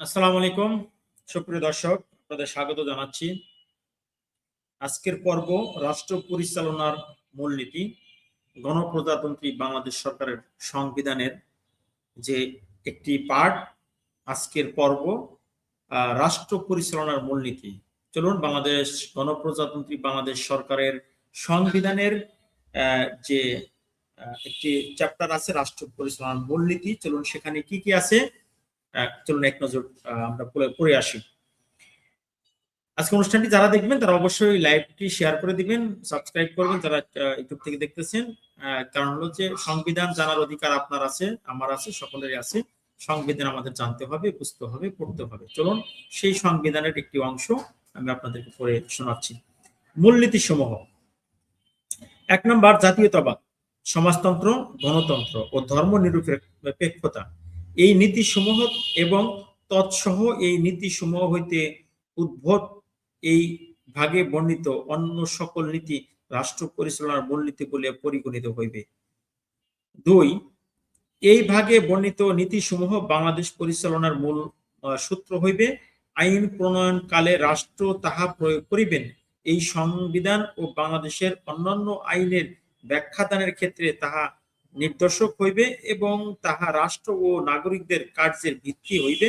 আসসালামু আলাইকুম, সুপ্রিয় দর্শক, আপনাদের স্বাগত জানাচ্ছি। আজকের পর্ব রাষ্ট্র পরিচালনার মূলনীতি, গণপ্রজাতন্ত্রী বাংলাদেশ সরকারের সংবিধানের যে একটি পার্ট আজকের পর্ব রাষ্ট্র পরিচালনার মূলনীতি। চলুন বাংলাদেশ গণপ্রজাতন্ত্রী বাংলাদেশ সরকারের সংবিধানের যে একটি চ্যাপ্টার আছে, রাষ্ট্র পরিচালনার মূলনীতি। চলুন সেখানে কি কি আছে? চলুন এক নজর আমরা পড়ে আসি। আজকে অনুষ্ঠানটি যারা দেখবেন, তারা অবশ্যই লাইভটি শেয়ার করে দিবেন সাবস্ক্রাইব করবেন, যারা ইউটিউব থেকে দেখতেছেন। কারণ হলো যে সংবিধান জানার অধিকার আপনার আছে, আমার আছে, সকলেরই আছে। সংবিধান আমাদের জানতে হবে, বুঝতে হবে, পড়তে হবে। চলুন, সেই সংবিধানের একটি অংশ আমি আপনাদেরকে পড়ে শোনাচ্ছি। মূলনীতি সমূহ এক নম্বর, জাতীয়তাবাদ, সমাজতন্ত্র, গণতন্ত্র ও ধর্ম নিরপেক্ষতা এই নীতিসমূহ এবং তৎসহ এই নীতিসমূহ হইতে উদ্ভব এই ভাগে বর্ণিত অন্য সকল নীতি রাষ্ট্র পরিচালনার মূলনীতি বলে পরিগণিত হইবে। দুই, এই ভাগে বর্ণিত নীতিসমূহ বাংলাদেশ পরিচালনার মূল সূত্র হইবে। আইন প্রণয়ন কালে রাষ্ট্র তাহা প্রয়োগ করিবেন। এই সংবিধান ও বাংলাদেশের অন্যান্য আইনের ব্যাখ্যাদানের ক্ষেত্রে তাহা নির্দেশক হইবে এবং তাহা রাষ্ট্র ও নাগরিকদের কার্যের ভিত্তি হইবে।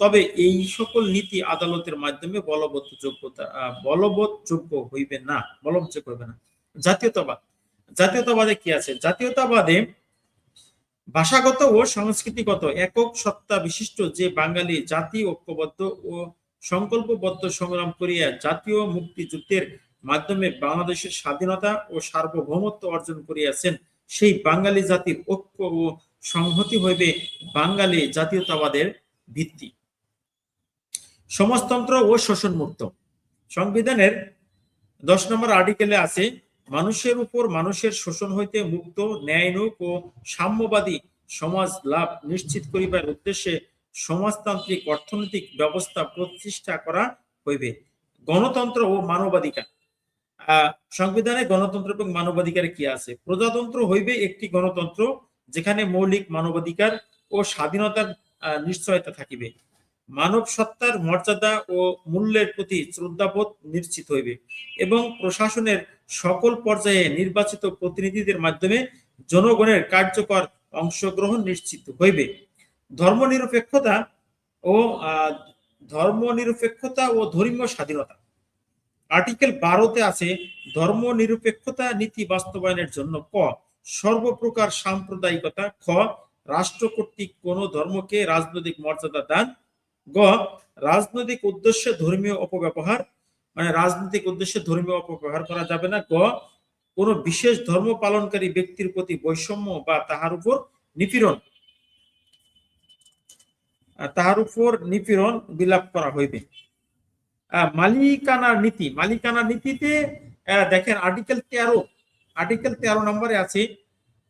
তবে এই সকল নীতি আদালতের মাধ্যমে বলবৎ যোগ্যতা বলবৎ যোগ্য হইবে না, বলবৎযোগ্য হইবে না। জাতীয়তাবাদ, জাতীয়তাবাদে কি আছে? জাতীয়তাবাদে ভাষাগত ও সংস্কৃতিগত একক সত্তা বিশিষ্ট যে বাঙালি জাতি ঐক্যবদ্ধ ও সংকল্পবদ্ধ সংগ্রাম করিয়া জাতীয় মুক্তিযুদ্ধের মাধ্যমে বাংলাদেশের স্বাধীনতা ও সার্বভৌমত্ব অর্জন করিয়াছেন সেই বাঙালি জাতির ঐক্য ও সংহতি হইবে বাঙালি জাতীয়তাবাদের ভিত্তি। সমাজতন্ত্র ও শোষণ মুক্ত সংবিধানের দশ নম্বর আর্টিকেলে আছে, মানুষের উপর মানুষের শোষণ হইতে মুক্ত, ন্যায়নুক ও সাম্যবাদী সমাজ লাভ নিশ্চিত করিবার উদ্দেশ্যে সমাজতান্ত্রিক অর্থনৈতিক ব্যবস্থা প্রতিষ্ঠা করা হইবে। গণতন্ত্র ও মানবাধিকার। সংবিধানে গণতন্ত্র এবং মানবাধিকারে কি আছে? প্রজাতন্ত্র হইবে একটি গণতন্ত্র যেখানে মৌলিক মানবাধিকার ও স্বাধীনতার নিশ্চয়তা থাকিবে। মানব সত্তার মর্যাদা ও মূল্যের প্রতি শ্রদ্ধাবোধ নিশ্চিত হইবে এবং প্রশাসনের সকল পর্যায়ে নির্বাচিত প্রতিনিধিদের মাধ্যমে জনগণের কার্যকর অংশগ্রহণ নিশ্চিত হইবে। ধর্মনিরপেক্ষতা ও ধর্মনিরপেক্ষতা ও ধর্মীয় স্বাধীনতা। আর্টিকেল বারোতে আছে, ধর্ম নিরপেক্ষতা নীতি বাস্তবায়নের জন্য ক, সর্বপ্রকার সাম্প্রদায়িকতা, খ, রাষ্ট্র কর্তৃক কোন ধর্মকে রাজনৈতিক মর্যাদা দান, গ, রাজনৈতিক উদ্দেশ্যে ধর্মীয় অপব্যবহার মানে রাজনৈতিক উদ্দেশ্যে ধর্মীয় অপব্যবহার করা যাবে না, গ, কোন বিশেষ ধর্ম পালনকারী ব্যক্তির প্রতি বৈষম্য বা তাহার উপর নিপীড়ন তাহার উপর নিপীড়ন বিলাপ করা হইবে। মালিকানার নীতি, মালিকানার নীতিতে দেখেন আর্টিকেল তেরো আর্টিকেল তেরো নম্বরে আছে,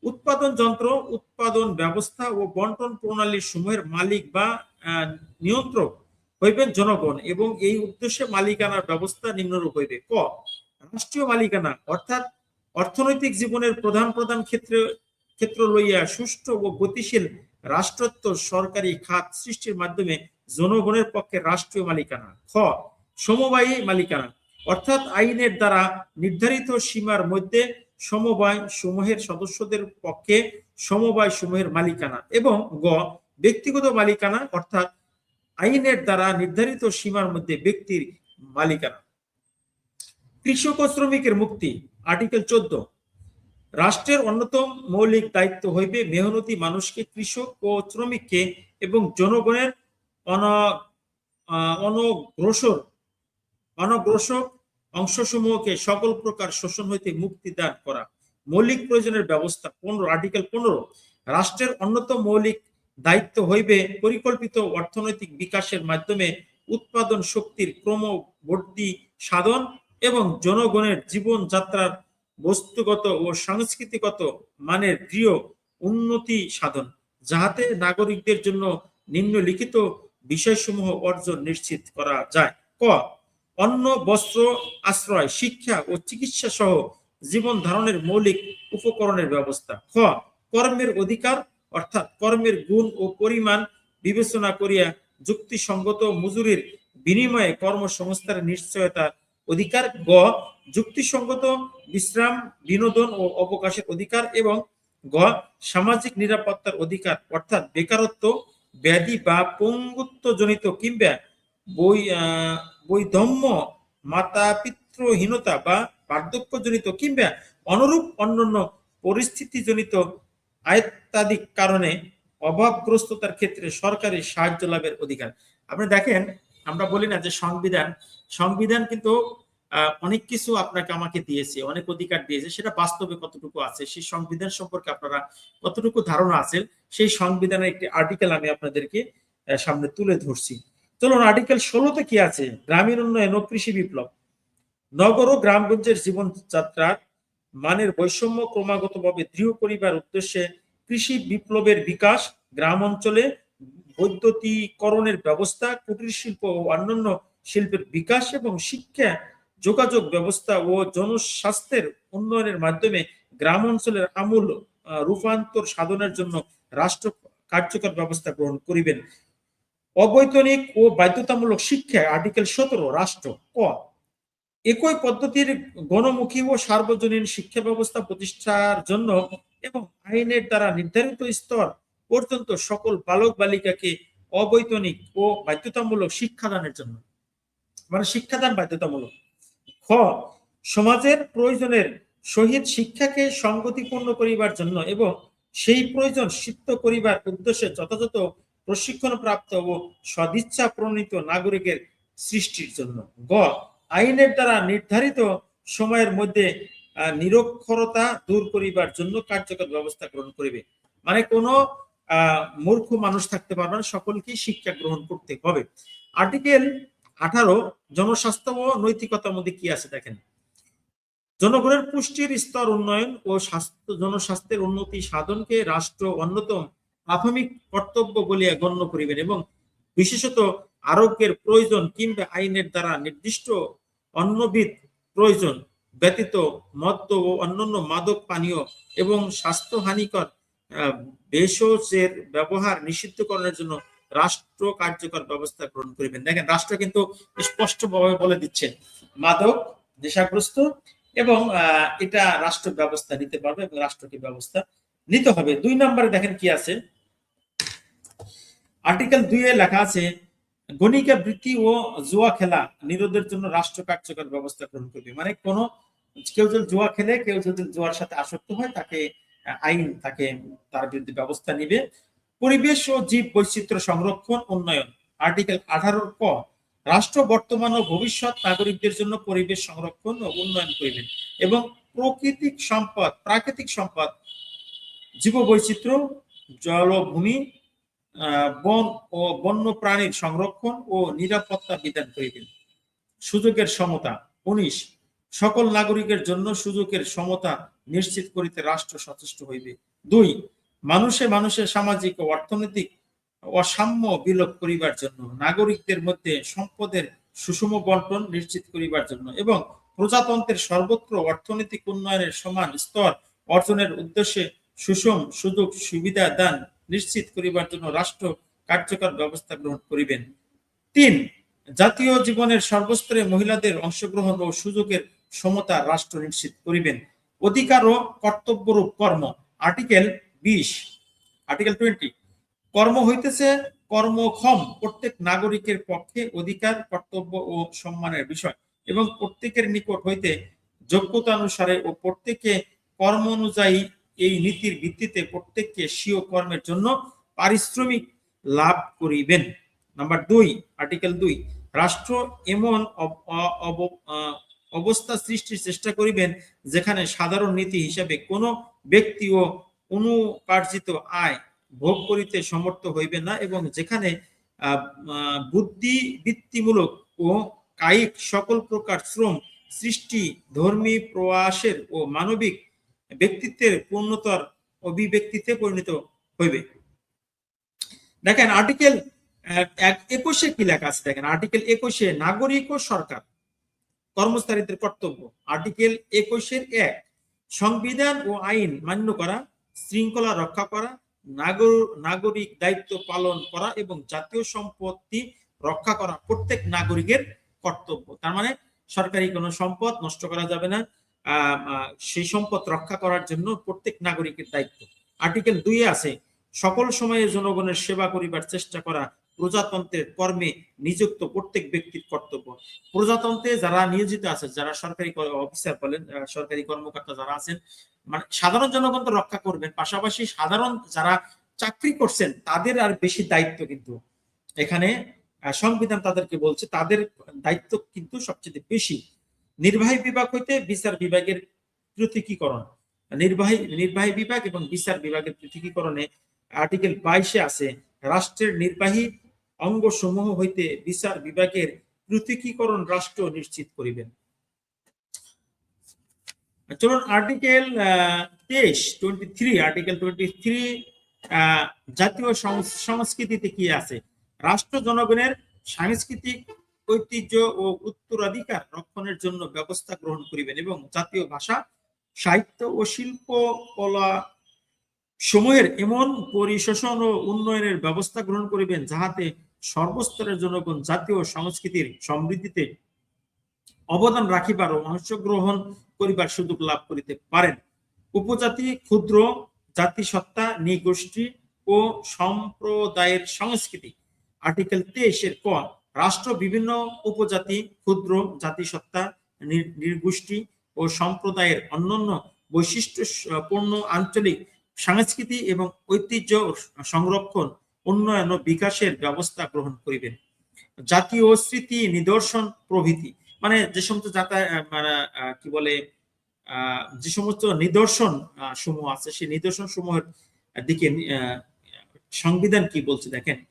উৎপাদন যন্ত্র, উৎপাদন ব্যবস্থা ও বন্টন প্রণালী সমূহের মালিক বা নিয়ন্ত্রক হইবেন জনগণ এবং এই উদ্দেশ্যে মালিকানার ব্যবস্থা নিম্নরূপ হইবে। ক, রাষ্ট্রীয় মালিকানা, অর্থাৎ অর্থনৈতিক জীবনের প্রধান প্রধান ক্ষেত্র ক্ষেত্র লইয়া সুষ্ঠু ও গতিশীল রাষ্ট্রত্ব সরকারি খাত সৃষ্টির মাধ্যমে জনগণের পক্ষে রাষ্ট্রীয় মালিকানা। খ সমবায়ী মালিকানা, অর্থাৎ আইনের দ্বারা নির্ধারিত সীমার মধ্যে সমবায় সমূহের সদস্যদের পক্ষে সমবায় সমূহের মালিকানা এবং গ, ব্যক্তিগত মালিকানা, অর্থাৎ আইনের দ্বারা নির্ধারিত সীমার মধ্যে ব্যক্তির মালিকানা। কৃষক ও শ্রমিকের মুক্তি, আর্টিকেল চোদ্দ। রাষ্ট্রের অন্যতম মৌলিক দায়িত্ব হইবে মেহনতি মানুষকে কৃষক ও শ্রমিককে এবং জনগণের অন অনগ্রসর অনগ্রসর অংশসমূহকে সকল প্রকার শোষণ হইতে মুক্তি দান করা। মৌলিক প্রয়োজনের ব্যবস্থা পনেরো আর্টিকেল পনেরো। রাষ্ট্রের অন্যতম মৌলিক দায়িত্ব হইবে পরিকল্পিত অর্থনৈতিক বিকাশের মাধ্যমে উৎপাদন শক্তির ক্রমবর্তী সাধন এবং জনগণের জীবনযাত্রার বস্তুগত ও সাংস্কৃতিগত মানের দৃঢ় উন্নতি সাধন, যাহাতে নাগরিকদের জন্য নিম্নলিখিত বিষয়সমূহ অর্জন নিশ্চিত করা যায়। ক অন্ন, বস্ত্র, আশ্রয়, শিক্ষা ও চিকিৎসা সহ জীবন ধারণের মৌলিক উপকরণের ব্যবস্থা। খ, কর্মের অধিকার, অর্থাৎ কর্মের গুণ ও পরিমাণ বিবেচনা করিয়া যুক্তিসঙ্গত মজুরির বিনিময়ে কর্মসংস্থানের নিশ্চয়তা অধিকার। গ, যুক্তিসঙ্গত বিশ্রাম, বিনোদন ও অবকাশের অধিকার এবং গ, সামাজিক নিরাপত্তার অধিকার, অর্থাৎ বেকারত্ব, ব্যাধি বা পঙ্গুত্ব জনিত কিংবা বই বৈধম্য মাতা পিতৃহীনতা বা বার্ধক্যজনিত কিংবা অনুরূপ অন্যান্য পরিস্থিতিজনিত আয়ত্তাধিক কারণে অভাবগ্রস্ততার ক্ষেত্রে সরকারি সাহায্য লাভের অধিকার। আপনি দেখেন, আমরা বলি না যে সংবিধান সংবিধান কিন্তু অনেক কিছু আপনাকে আমাকে দিয়েছে, অনেক অধিকার দিয়েছে, সেটা বাস্তবে কতটুকু আছে, সেই সংবিধান সম্পর্কে আপনারা কতটুকু ধারণা আছে, সেই সংবিধানের একটি আর্টিকেল আমি আপনাদেরকে সামনে তুলে ধরছি। চলুন আর্টিকেল ষোলোতে কি আছে? গ্রামীণ উন্নয়ন ও কৃষি বিপ্লব। নগর ও গ্রামগঞ্জের জীবনযাত্রার মানের বৈষম্য ক্রমাগতভাবে দৃঢ় করিবার উদ্দেশ্যে কৃষি বিপ্লবের বিকাশ, গ্রাম অঞ্চলে বৈদ্যুতিকরণের ব্যবস্থা, কুটির শিল্প ও অন্যান্য শিল্পের বিকাশ এবং শিক্ষা, যোগাযোগ ব্যবস্থা ও জনস্বাস্থ্যের উন্নয়নের মাধ্যমে গ্রাম অঞ্চলের আমূল রূপান্তর সাধনের জন্য রাষ্ট্র কার্যকর ব্যবস্থা গ্রহণ করিবেন। অবৈতনিক ও বাধ্যতামূলক শিক্ষা আর্টিকেল সতেরো, রাষ্ট্র, ক, একই পদ্ধতির গণমুখী ও সার্বজনীন শিক্ষা ব্যবস্থা প্রতিষ্ঠার জন্য এবং আইনের দ্বারা নির্ধারিত স্তর পর্যন্ত সকল বালক বালিকাকে অবৈতনিক ও বাধ্যতামূলক শিক্ষাদানের জন্য। মানে শিক্ষাদান বাধ্যতামূলক। খ, সমাজের প্রয়োজনের সহিত শিক্ষাকে সংগতিপূর্ণ করিবার জন্য এবং সেই প্রয়োজন সিদ্ধ করিবার উদ্দেশ্যে যথাযথ প্রশিক্ষণ প্রাপ্ত ও সদিচ্ছা প্রণীত নাগরিকের সৃষ্টির জন্য। গ, আইনের দ্বারা নির্ধারিত সময়ের মধ্যে নিরক্ষরতা দূর করিবার জন্য কার্যকর ব্যবস্থা গ্রহণ করিবে। মানে কোনো মূর্খ মানুষ থাকতে পারবে না, সকলকেই শিক্ষা গ্রহণ করতে হবে। আর্টিকেল আঠারো, জনস্বাস্থ্য ও নৈতিকতার মধ্যে কি আছে দেখেন? জনগণের পুষ্টির স্তর উন্নয়ন ও স্বাস্থ্য, জনস্বাস্থ্যের উন্নতি সাধনকে রাষ্ট্র অন্যতম প্রাথমিক কর্তব্য বলিয়া গণ্য করিবেন এবং বিশেষত আরোগ্যের প্রয়োজন কিংবা আইনের দ্বারা নির্দিষ্ট অন্যবিধ প্রয়োজন ব্যতীত মদ্য ও অন্যান্য মাদক পানীয় এবং স্বাস্থ্যহানিকর ভেষজের ব্যবহার নিষিদ্ধকরণের জন্য রাষ্ট্র কার্যকর ব্যবস্থা গ্রহণ করিবেন। দেখেন, রাষ্ট্র কিন্তু স্পষ্টভাবে বলে দিচ্ছে, মাদক নেশাগ্রস্ত এবং এটা রাষ্ট্র ব্যবস্থা নিতে পারবে এবং রাষ্ট্রকে ব্যবস্থা নিতে হবে। দুই নম্বরে দেখেন কি আছে আর্টিকেল দুই এ লেখা আছে, গণিকা বৃত্তি ও জুয়া খেলা নিরোধের জন্য রাষ্ট্র কার্যকর ব্যবস্থা গ্রহণ করবে। মানে কোন, কেউ যদি জুয়া খেলে, কেউ যদি জুয়ার সাথে আসক্ত হয়, তাকে, আইন তাকে, তার বিরুদ্ধে ব্যবস্থা নিবে। পরিবেশ ও জীব বৈচিত্র্য সংরক্ষণ, উন্নয়ন। আর্টিকেল আঠারোর ক, রাষ্ট্র বর্তমান ও ভবিষ্যৎ নাগরিকদের জন্য পরিবেশ সংরক্ষণ ও উন্নয়ন করিবেন এবং প্রাকৃতিক সম্পদ প্রাকৃতিক সম্পদ জীব বৈচিত্র্য জলভূমি বন ও বন্য প্রাণীর সংরক্ষণ ও নিরাপত্তা বিধান করিবেন সুযোগের সমতা, উনিশ। সকল নাগরিকের জন্য সুযোগের সমতা নিশ্চিত করিতে রাষ্ট্র সচেষ্ট হইবে। দুই, মানুষে মানুষের সামাজিক ও অর্থনৈতিক অসাম্য বিলোপ করিবার জন্য, নাগরিকদের মধ্যে সম্পদের সুষম বন্টন নিশ্চিত করিবার জন্য এবং প্রজাতন্ত্রের সর্বত্র অর্থনৈতিক উন্নয়নের সমান স্তর অর্জনের উদ্দেশ্যে সুষম সুযোগ সুবিধা দান নিশ্চিত করিবার জন্য রাষ্ট্র কার্যকর ব্যবস্থা গ্রহণ করিবেন। তিন, জাতীয় জীবনের সর্বস্তরে মহিলাদের অংশগ্রহণ ও সুযোগের সমতা রাষ্ট্র নিশ্চিত করিবেন। অধিকার ও কর্তব্যরূপ কর্ম। আর্টিকেল বিশ, আর্টিকেল টোয়েন্টি, কর্ম হইতেছে কর্মক্ষম প্রত্যেক নাগরিকের পক্ষে অধিকার, কর্তব্য ও সম্মানের বিষয় এবং প্রত্যেকের নিকট হইতে যোগ্যতা অনুসারে ও প্রত্যেকে কর্ম অনুযায়ী এই নীতির ভিত্তিতে প্রত্যেককে স্বীয় কর্মের জন্য পারিশ্রমিক লাভ করিবেন। নাম্বার দুই আর্টিকেল দুই রাষ্ট্র এমন অবস্থা সৃষ্টির চেষ্টা করিবেন যেখানে সাধারণ নীতি হিসাবে কোনো ব্যক্তি ও অনুপার্জিত আয় ভোগ করিতে সমর্থ হইবে না এবং যেখানে আহ, আহ, বুদ্ধি বৃত্তিমূলক ও কায়িক সকল প্রকার শ্রম সৃষ্টি ধর্মী প্রয়াসের ও মানবিক ব্যক্তিত্বের পূর্ণতর অভিব্যক্তিতে পরিণত হইবে। দেখেন আর্টিকেল একুশে কি লেখা আছে? দেখেন আর্টিকেল একুশে, নাগরিক ও সরকার, কর্মচারীদের কর্তব্য। আর্টিকেল একুশের এক, সংবিধান ও আইন মান্য করা, শৃঙ্খলা রক্ষা করা, নাগর- নাগরিক দায়িত্ব পালন করা এবং জাতীয় সম্পত্তি রক্ষা করা প্রত্যেক নাগরিকের কর্তব্য। তার মানে সরকারি কোনো সম্পদ নষ্ট করা যাবে না সেই সম্পদ রক্ষা করার জন্য প্রত্যেক নাগরিকের দায়িত্ব। আর্টিকেল দুই আছে, সকল সময়ে জনগণের সেবা করিবার চেষ্টা করা প্রজাতন্ত্রের কর্মে নিযুক্ত প্রত্যেক ব্যক্তির কর্তব্য। প্রজাতন্ত্রে যারা নিয়োজিত আছে, যারা সরকারি অফিসার বলেন সরকারি কর্মকর্তা যারা আছেন মানে সাধারণ জনগণ তো রক্ষা করবেন, পাশাপাশি সাধারণ যারা চাকরি করছেন, তাদের আর বেশি দায়িত্ব কিন্তু। এখানে সংবিধান তাদেরকে বলছে, তাদের দায়িত্ব কিন্তু সবচেয়ে বেশি। নির্বাহী বিভাগ হইতে বিচার বিভাগের পৃথকীকরণ। নির্বাহী নির্বাহী বিভাগ এবং বিচার বিভাগের পৃথকীকরণে আর্টিকেল বাইশে আছে, রাষ্ট্রের নির্বাহী অঙ্গ সমূহ হইতে বিচার বিভাগের পৃথকীকরণ রাষ্ট্র নিশ্চিত করিবেন। চলুন আর্টিকেল তেইশ twenty three article twenty three জাতীয় সংস- সংস্কৃতিতে কি আছে? রাষ্ট্র জনগণের সাংস্কৃতিক ঐতিহ্য ও উত্তরাধিকার রক্ষণের জন্য ব্যবস্থা গ্রহণ করিবেন এবং জাতীয় ভাষা, সাহিত্য ও শিল্প কলা সময়ের এমন পরিশোষণ ও উন্নয়নের ব্যবস্থা গ্রহণ করিবেন যাহাতে সর্বস্তরের জনগণ জাতীয় সংস্কৃতির সমৃদ্ধিতে অবদান রাখিবার ও অংশগ্রহণ করিবার সুযোগ লাভ করিতে পারেন। উপজাতি, ক্ষুদ্র জাতিসত্তা, নৃগোষ্ঠী ও সম্প্রদায়ের সংস্কৃতি। আর্টিকেল তেইশের ক রাষ্ট্র বিভিন্ন উপজাতি, ক্ষুদ্র জাতিসত্তা, নির- নৃগোষ্ঠী ও সম্প্রদায়ের অন্যান্য বৈশিষ্ট্যপূর্ণ আঞ্চলিক সংস্কৃতি এবং ঐতিহ্য সংরক্ষণ, উন্নয়ন ও বিকাশের ব্যবস্থা গ্রহণ করিবেন। জাতীয় স্মৃতি নিদর্শন প্রভৃতি মানে যে সমস্ত যাতা মানে কি বলে যে সমস্ত নিদর্শন সমূহ আছে, সেই নিদর্শন সমূহের দিকে সংবিধান কি বলছে দেখেন?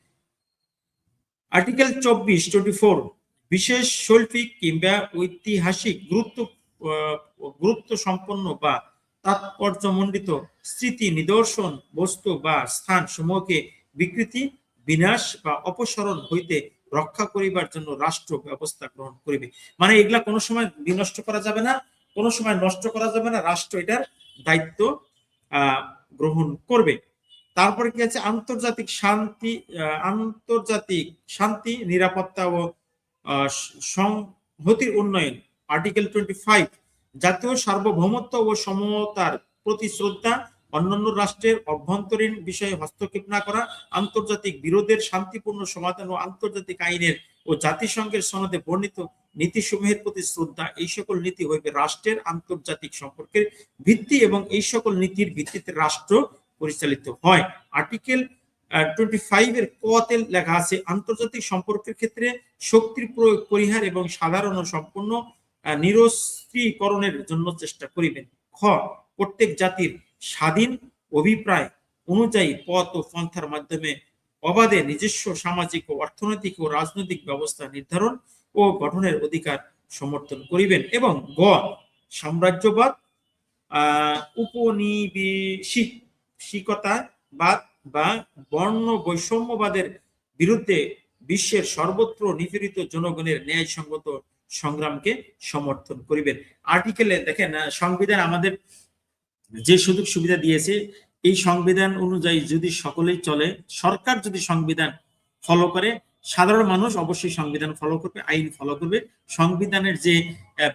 আর্টিকেল চব্বিশ টোয়েন্টি ফোর বিশেষ শৈল্পিক কিংবা ঐতিহাসিক গুরুত্ব গুরুত্ব সম্পন্ন বা তাৎপর্যমণ্ডিত স্মৃতি নিদর্শন, বস্তু বা স্থান সমূহকে বিকৃতি, বিনাশ বা অপসরণ হইতে রক্ষা করিবার জন্য রাষ্ট্র ব্যবস্থা গ্রহণ করিবে। মানে এগুলা কোনো সময় বিনষ্ট করা যাবে না, কোনো সময় নষ্ট করা যাবে না, রাষ্ট্র এটার দায়িত্ব গ্রহণ করবে। তারপরে কি আছে? আন্তর্জাতিক শান্তি আন্তর্জাতিক শান্তি, নিরাপত্তা ও সংহতির উন্নয়ন। আর্টিকেল টোয়েন্টি ফাইভ, জাতীয় সার্বভৌমত্ব ও সমতার প্রতি শ্রদ্ধা, অন্যান্য রাষ্ট্রের অভ্যন্তরীণ বিষয়ে হস্তক্ষেপ না করা, আন্তর্জাতিক বিরোধের শান্তিপূর্ণ সমাধান ও আন্তর্জাতিক আইনের ও জাতিসংঘের সনদে বর্ণিত নীতিসমূহের প্রতি শ্রদ্ধা, এই সকল নীতি হইবে রাষ্ট্রের আন্তর্জাতিক সম্পর্কের ভিত্তি এবং এই সকল নীতির ভিত্তিতে রাষ্ট্র পরিচালিত হয়। আর্টিকেল টোয়েন্টি ফাইভ এর কতে লেখা আছে, আন্তর্জাতিক সম্পর্কের ক্ষেত্রে শক্তির প্রয়োগ, পরিহার এবং সাধারণ সম্পূর্ণ নিরস্ত্রীকরণের জন্য চেষ্টা করিবেন। খ, প্রত্যেক জাতির স্বাধীন অভিপ্রায় অনুযায়ী পথ ও পন্থার মাধ্যমে অবাধে নিজস্ব সামাজিক ও অর্থনৈতিক ও রাজনৈতিক ব্যবস্থা নির্ধারণ ও গঠনের অধিকার সমর্থন করিবেন। এবং গ, সাম্রাজ্যবাদ, আহ উপনিবেশিকতাবাদ বা বর্ণ বৈষম্যবাদের বিরুদ্ধে বিশ্বের সর্বত্র নিপীড়িত জনগণের ন্যায়সঙ্গত সংগ্রামকে সমর্থন করিবেন। আর্টিকেলে দেখেন সংবিধান আমাদের যে সুযোগ সুবিধা দিয়েছে, এই সংবিধান অনুযায়ী যদি সকলেই চলে, সরকার যদি সংবিধান ফলো করে, সাধারণ মানুষ অবশ্যই সংবিধান ফলো করবে, আইন ফলো করবে। সংবিধানের যে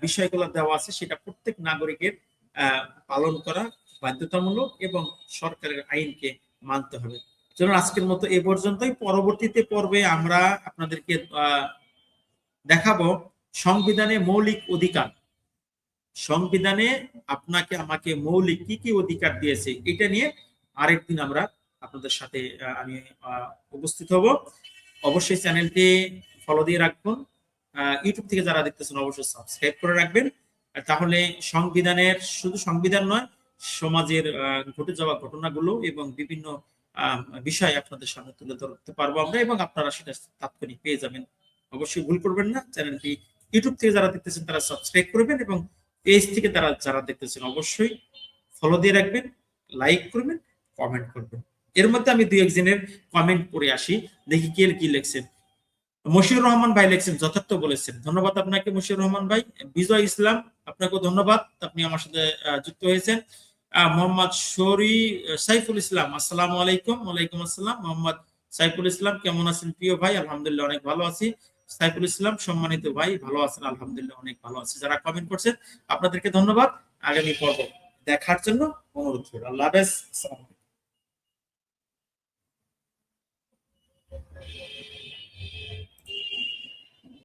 বিষয়গুলো দেওয়া আছে, সেটা প্রত্যেক নাগরিকের পালন করা বাধ্যতামূলক এবং সরকারের আইনকে মানতে হবে। চলুন আজকের মতো এ পর্যন্তই। পরবর্তীতে পর্বে আমরা আপনাদেরকে দেখাবো সংবিধানে মৌলিক অধিকার। সংবিধানে আপনাকে আমাকে মৌলিক কি কি অধিকার দিয়েছে এটা নিয়ে আরেকদিন আমরা আপনাদের সাথে আমি উপস্থিত হব। অবশ্যই চ্যানেলটি ফলো দিয়ে আহ, ইউটিউব থেকে যারা দেখতেছেন অবশ্যই সাবস্ক্রাইব করে রাখবেন। তাহলে সংবিধানের শুধু সংবিধান নয় সমাজের ঘটে যাওয়া ঘটনাগুলো এবং বিভিন্ন বিষয় আপনাদের সামনে তুলে ধরতে পারব আমরা এবং আপনারা সেটা তাৎক্ষণিক পেয়ে যাবেন। অবশ্যই ভুল করবেন না। চ্যানেলটি ইউটিউব থেকে যারা দেখতেছেন তারা সাবস্ক্রাইব করবেন এবং পেজ থেকে তারা যারা দেখতেছেন অবশ্যই ফলো দিয়ে রাখবেন লাইক করবেন কমেন্ট করবেন। এর মধ্যে আমি দুই একজনের কমেন্ট পড়ে আসি। দেখি কে, কি লিখছেন। মশিউর রহমান ভাই লিখছেন, যথার্থ বলেছেন। ধন্যবাদ আপনাকে মশিউর রহমান ভাই। বিজয় ইসলাম, আপনাকেও ধন্যবাদ। আপনি আমার সাথে যুক্ত হয়েছেন। মোহাম্মদ শরী সাইফুল ইসলাম। আসসালামু আলাইকুম। ওয়ালাইকুম আসসালাম। মোহাম্মদ সাইফুল ইসলাম, কেমন আছেন? প্রিয় ভাই, আলহামদুলিল্লাহ অনেক ভালো আছি। সাইফুল ইসলাম, সম্মানিত ভাই, ভালো আছেন? আলহামদুলিল্লাহ অনেক ভালো আছি। যারা কমেন্ট করছেন, আপনাদেরকে ধন্যবাদ। আগামী পর্ব দেখার জন্য অনুরোধ করব। আল্লাহ হাফেজ।